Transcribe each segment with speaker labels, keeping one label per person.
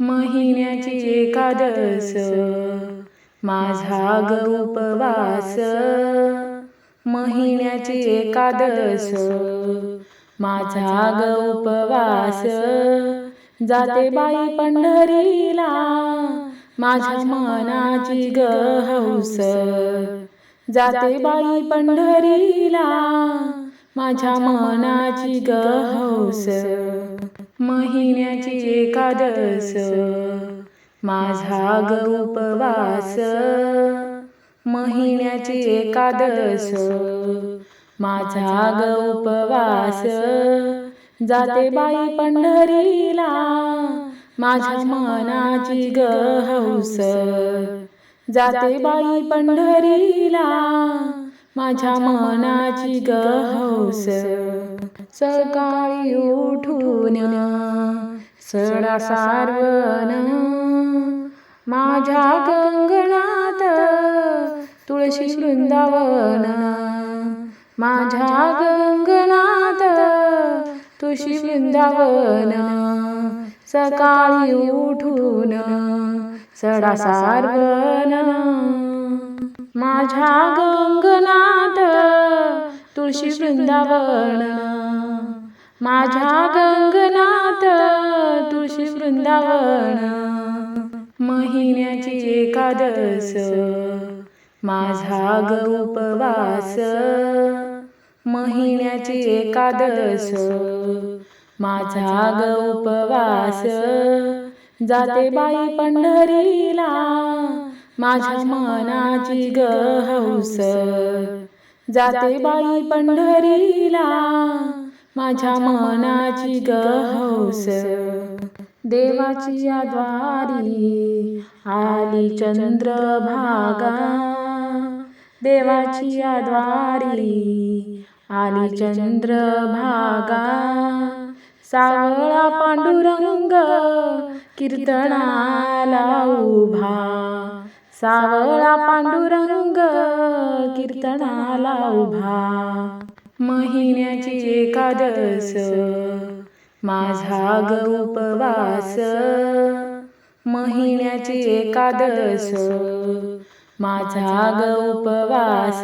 Speaker 1: महिन्याची एकादस माझा ग उपवास. महिन्याची एकादस माझा ग उपवास. जाते बाई पंढरीला माझ्या मनाची ग हौस. जाते बाई पंढरीला माझ्या मनाची ग हौस महिन्याची एकादस. माझा ग उपवास. महिन्याची एकादस. माझा ग उपवास. जाते बाई पंढरीला. माझ्या मनाची ग हौस जाते बाई पंढरीला. माझ्या मनाची ग हौस. सकाळी उठून सडा सारवण. माझ्या गंगणात तुळशी वृंदावन. माझ्या गंगणात तुळशी वृंदावन. सकाळी उठून सडा सारवण. माझ्या गंगनाथ तुळशी वृंदावन. माझ्या गंगनाथ तुळशी वृंदावन. महिन्याची एकादस माझा ग उपवास. महिन्याची एकादस माझा ग उपवास. जाते बाई पंढरीला. माझ्या मनाची ग हौस. जाते बाई पंढरीला. माझ्या मनाची ग हौस. देवाची या द्वारी आली चंद्रभागा. देवाची या द्वारी आली चंद्रभागा. सावळा पांडुरंग कीर्तनाला उभा. सावळा पांडुरंग कीर्तनाला उभा. महिन्याची एकादस माझा ग उपवास. महिन्याची एकादस माझा ग उपवास.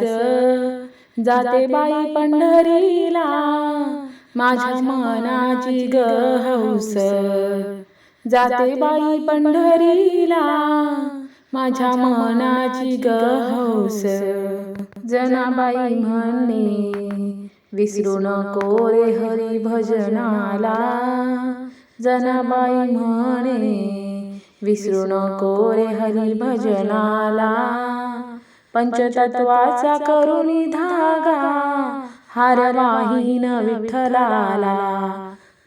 Speaker 1: जाते बाई पंढरीला माझ्या मनाची ग हौस. जाते बाई पंढरीला माझ्या मनाची ग हौस. जनाबाई म्हणणे विसरू नको रे हरी भजनाला जनाबाई म्हणे विसरू नको रे हरी भजनाला पंचतत्वाचा करुणी धागा हार वाहीन विठ्ठलाला.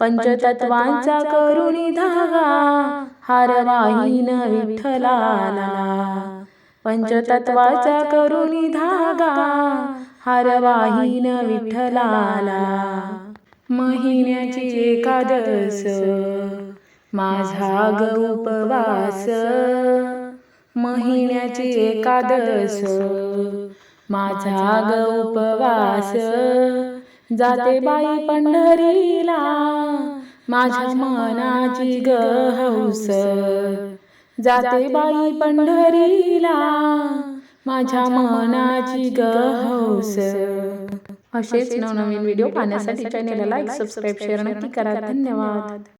Speaker 1: पंचतत्वांचा करुणी धागा हार वाहीन विठ्ठलाला. पंचतत्वाचा करुणी धागा हार वाहीन विठ्ठलाला. महिन्याची एकादस माझा ग उपवास. महिन्याची एकादस माझा ग उपवास. जाते बाई पंढरीला. माझ्या मनाची ग हौस जाते बाई पंढरीला. माझ्या मनाची ग हौस असेच नवनवीन व्हिडिओ पाहण्यासाठी चॅनेलला लाईक सबस्क्राईब शेअर नक्की करा. धन्यवाद.